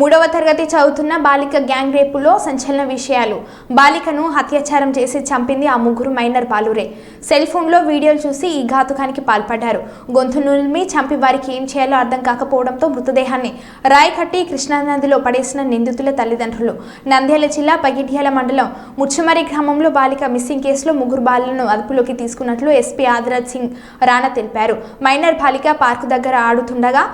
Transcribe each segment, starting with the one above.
మూడవ తరగతి చదువుతున్న బాలిక గ్యాంగ్ రేపులో సంచలన విషయాలు. బాలికను అత్యాచారం చేసి చంపింది ఆ ముగ్గురు మైనర్ బాలురే. సెల్ ఫోన్లో వీడియోలు చూసి ఈ ఘాతుకానికి పాల్పడ్డారు. గొంతు నులిమి చంపి వారికి ఏం చేయాలో అర్థం కాకపోవడంతో మృతదేహాన్ని రాయకట్టి కృష్ణానదిలో పడేసిన నిందితుల తల్లిదండ్రులు. నంద్యాల జిల్లా పగిడ్యాల మండలం ముచ్చమరి గ్రామంలో బాలిక మిస్సింగ్ కేసులో ముగ్గురు బాలులను అదుపులోకి తీసుకున్నట్లు ఎస్పీ ఆదిరాజ్ సింగ్ రాణా తెలిపారు. మైనర్ బాలిక పార్కు దగ్గర ఆడుతుండగా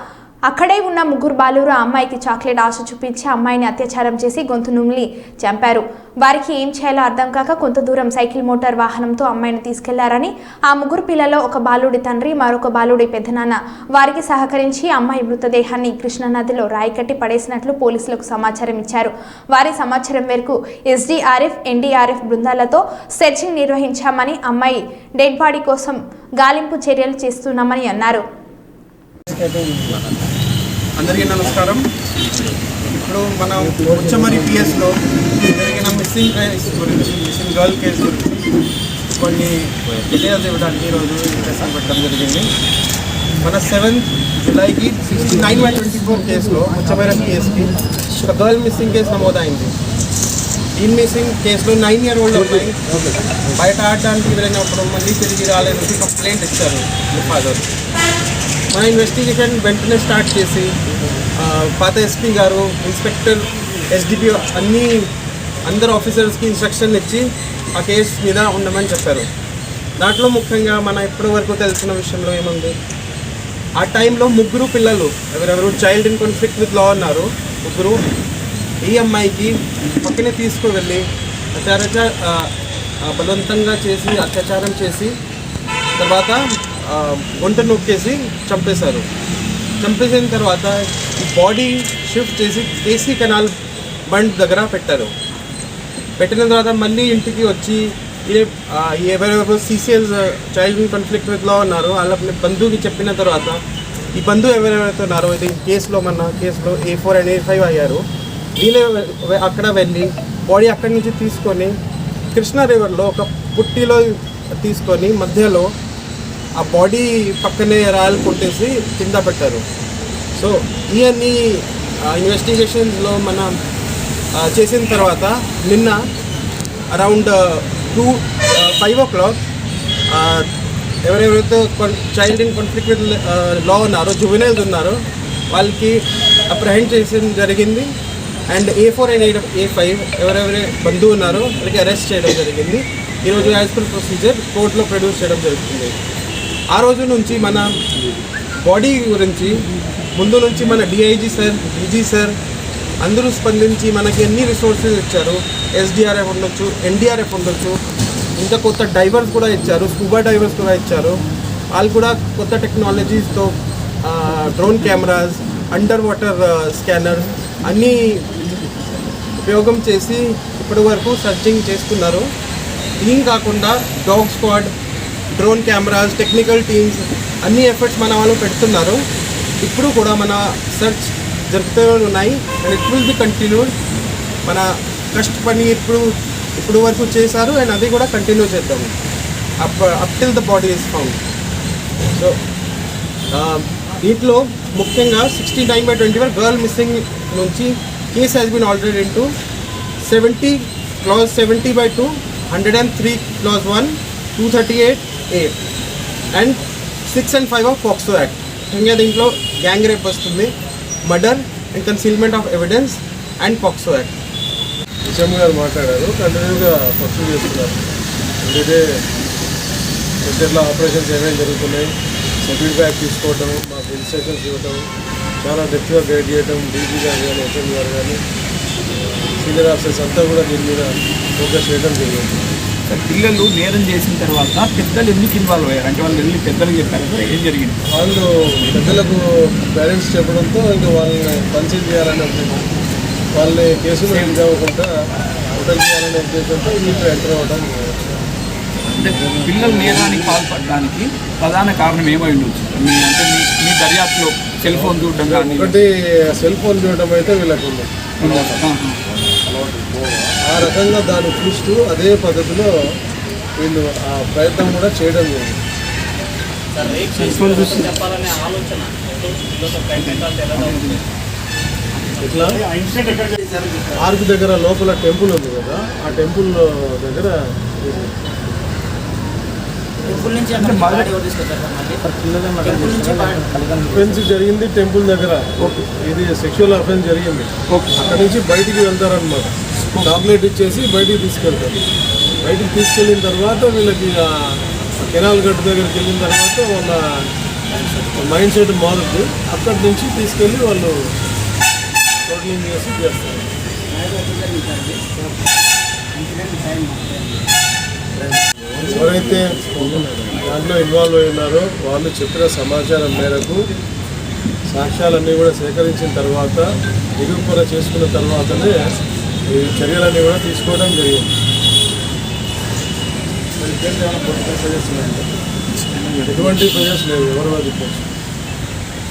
అక్కడే ఉన్న ముగ్గురు బాలురు అమ్మాయికి చాక్లెట్ ఆశ చూపించి అమ్మాయిని అత్యాచారం చేసి గొంతు నుమిలి చంపారు. వారికి ఏం చేయాలో అర్థం కాక కొంత దూరం సైకిల్ మోటార్ వాహనంతో అమ్మాయిని తీసుకెళ్ళారని ఆ ముగ్గురు పిల్లలో ఒక బాలుడి తండ్రి మరొక బాలుడి పెద్దనాన్న. వారికి సహకరించి అమ్మాయి మృతదేహాన్ని కృష్ణానదిలో రాయికట్టి పడేసినట్లు పోలీసులకు సమాచారం ఇచ్చారు. వారి సమాచారం మేరకు ఎస్డీఆర్ఎఫ్ ఎన్డీఆర్ఎఫ్ బృందాలతో సెర్చింగ్ నిర్వహించామని అమ్మాయి డెడ్ బాడీ కోసం గాలింపు చర్యలు చేస్తున్నామని అన్నారు. అందరికీ నమస్కారం. ఇప్పుడు మనం ఉచ్చమరి పిఎస్లో జరిగిన మిస్సింగ్ కేస్ గురించి మిస్సింగ్ గర్ల్ కేసు గురించి కొన్ని డీటెయిల్స్ ఇవ్వడానికి ఈరోజు ఇంట్రెస్ట్ పెట్టడం జరిగింది. మన seventh జులైకి sixty nine by twenty four కేసులో ఉచ్చమరి పిఎస్కి ఒక గర్ల్ మిస్సింగ్ కేసు నమోదైంది. ఈ మిస్సింగ్ కేసులో నైన్ ఇయర్ ఓల్డ్ అమ్మాయి బయట ఆడటానికి వెళ్ళినప్పుడు మళ్ళీ తిరిగి రాలేదని కంప్లైంట్ ఇచ్చారు ఫాదర్ మన ఇన్వెస్టిగేషన్ వెంటనే స్టార్ట్ చేసి పాత ఎస్పీ గారు ఇన్స్పెక్టర్ ఎస్డిపిఓ అన్ని అందరు ఆఫీసర్స్కి ఇన్స్ట్రక్షన్ ఇచ్చి ఆ కేసు మీద ఉండమని చెప్పారు. దాంట్లో ముఖ్యంగా మన ఇప్పటి వరకు తెలిసిన విషయంలో ఏముంది? ఆ టైంలో ముగ్గురు పిల్లలు ఎవరెవరు child in conflict with law ఉన్నారు ముగ్గురు ఈ అమ్మాయికి పక్కనే తీసుకువెళ్ళి అత్యాచార బలవంతంగా చేసి అత్యాచారం చేసి తర్వాత ఆ, గుంట నొక్కేసి చంపేశారు. చంపేసిన తర్వాత ఈ బాడీ షిఫ్ట్ చేసి కేసీ కెనాల్ బండ్ దగ్గర పెట్టారు. పెట్టిన తర్వాత మళ్ళీ ఇంటికి వచ్చి ఎవరెవరు సీసీఎల్స్ చైల్డ్ కాన్ఫ్లిక్ట్ విత్లో ఉన్నారో వాళ్ళ బంధువుకి చెప్పిన తర్వాత ఈ బంధువు ఎవరెవరైతే ఉన్నారో ఇది కేసులో మన కేసులో A four and A five అయ్యారు. వీళ్ళు అక్కడ వెళ్ళి బాడీ అక్కడి నుంచి తీసుకొని కృష్ణా రివర్లో ఒక పుట్టిలో తీసుకొని మధ్యలో ఆ బాడీ పక్కనే రాయలు కొట్టేసి కింద పెట్టారు. సో ఇవన్నీ ఇన్వెస్టిగేషన్స్లో మనం చేసిన తర్వాత నిన్న అరౌండ్ టూ ఫైవ్ ఓ క్లాక్ ఎవరెవరైతే child in conflict with law ఉన్నారో జువెనైల్స్ ఉన్నారో వాళ్ళకి అప్రహెండ్ చేసిన జరిగింది. And A four and eight A five ఎవరెవరి బంధువు ఉన్నారో వాళ్ళకి అరెస్ట్ చేయడం జరిగింది. ఈరోజు యాజ్ పర్ ప్రొసీజర్ కోర్టులో ప్రొడ్యూస్ చేయడం జరుగుతుంది. ఆ రోజు నుంచి మన బాడీ గురించి ముందు నుంచి మన డిఐజీ సార్ డీజీ సార్ అందరూ స్పందించి మనకి ఎన్ని రిసోర్సెస్ ఇచ్చారు? ఎస్డిఆర్ఎఫ్ ఉండొచ్చు ఎన్డీఆర్ఎఫ్ ఉండొచ్చు ఇంకా కొత్త డైవర్స్ కూడా ఇచ్చారు స్కూబా డైవర్స్ కూడా ఇచ్చారు. వాళ్ళు కూడా కొత్త టెక్నాలజీస్తో drone cameras under water scanners అన్నీ ఉపయోగం చేసి ఇప్పటి వరకు సర్చింగ్ చేస్తున్నారు. దీని కాకుండా dog squad drone cameras technical teams అన్ని ఎఫర్ట్స్ మన వాళ్ళు పెడుతున్నారు. ఇప్పుడు కూడా మన సెర్చ్ జరుగుతూ ఉన్నాయి. And it will be continued మన కష్ట పని ఇప్పుడు ఇప్పుడు వరకు చేశారు. అండ్ అది కూడా కంటిన్యూ చేద్దాము up up till the body is found so దీంట్లో ముఖ్యంగా sixty nine by twenty one girl missing నుంచి case has been already in two seventy clause seventy by two hundred and three clause one two thirty eight A and six and five of POCSO act ఇంకా దీంట్లో gang rape వస్తుంది murder and concealment of evidence and POCSO act HM గారు మాట్లాడారు కంటిన్యూగా pursue చేస్తున్నారు. అంటే సెంటర్లో operations ఏమేమి జరుగుతున్నాయి ఫీడ్బ్యాక్ తీసుకోవటం మాకు ఇన్స్ట్రక్షన్స్ ఇవ్వటం చాలా డెప్త్గా గైడ్ చేయటం డీజీ గారు కానీ హెచ్ఎం గారు కానీ సీనియర్ ఆఫీసర్స్ అంతా కూడా దీని మీద ఫోకస్ చేయడం జరిగింది. సార్. పిల్లలు నేరం చేసిన తర్వాత పెద్దలు ఎందుకు ఇన్వాల్వ్ అయ్యారు? అంటే వాళ్ళు వెళ్ళి పెద్దలు చెప్పారు కదా ఏం జరిగింది? వాళ్ళు పెద్దలకు పేరెంట్స్ చెప్పడంతో ఇంకా వాళ్ళని కన్సీల్ చేయాలనే ఉద్దేశం. వాళ్ళని కేసులు ఇది అవ్వకుండా హోటల్ చేయాలనే ఉద్దేశంతో వీళ్ళు ఎంటర్ అవ్వడం అంటే పిల్లలు నేరానికి పాల్పడడానికి ప్రధాన కారణం ఏమై ఉండొచ్చు మీ అంటే మీ మీ దర్యాప్తులో సెల్ ఫోన్ చూడడం కానీ ఒకటి సెల్ ఫోన్ చూడటం అయితే వీళ్ళకు ఉంది. ఆహా. ఆ రకంగా దాన్ని చూస్తూ అదే పద్ధతిలో వీళ్ళు ఆ ప్రయత్నం కూడా చేయడం జరిగింది. ఇట్లా ఆర్క్ దగ్గర లోపల టెంపుల్ ఉంది కదా ఆ టెంపుల్ దగ్గర అఫెన్స్ జరిగింది టెంపుల్ దగ్గర. ఇది సెక్షువల్ అఫెన్స్ జరిగింది. అక్కడ నుంచి బయటికి వెళ్తారనమాట టాబ్లెట్ ఇచ్చేసి బయటికి తీసుకెళ్తారు. బయటికి తీసుకెళ్ళిన తర్వాత వీళ్ళకి కెనాల్ గట్టు దగ్గరికి వెళ్ళిన తర్వాత వాళ్ళ మైండ్ సెట్ మారుద్ది. అక్కడి నుంచి తీసుకెళ్ళి వాళ్ళు టోటలింగ్ చేసి చేస్తారు. ఎవరైతే దాంట్లో ఇన్వాల్వ్ అయి ఉన్నారో వాళ్ళు చెప్పిన సమాచారం మేరకు సాక్ష్యాలన్నీ కూడా సేకరించిన తర్వాత నిరూపణ చేసుకున్న తర్వాతనే ఈ చర్యలన్నీ కూడా తీసుకోవడం జరిగింది. ఎటువంటి ప్రజెస్ లేవు ఎవరు అది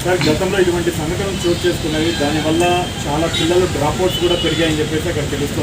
సార్ గతంలో ఇటువంటి సంఘటనలు చోటు చేసుకున్నవి దానివల్ల చాలా పిల్లలు డ్రాప్అవుట్స్ కూడా పెరిగాయని చెప్పేసి అక్కడ తెలుస్తుంది.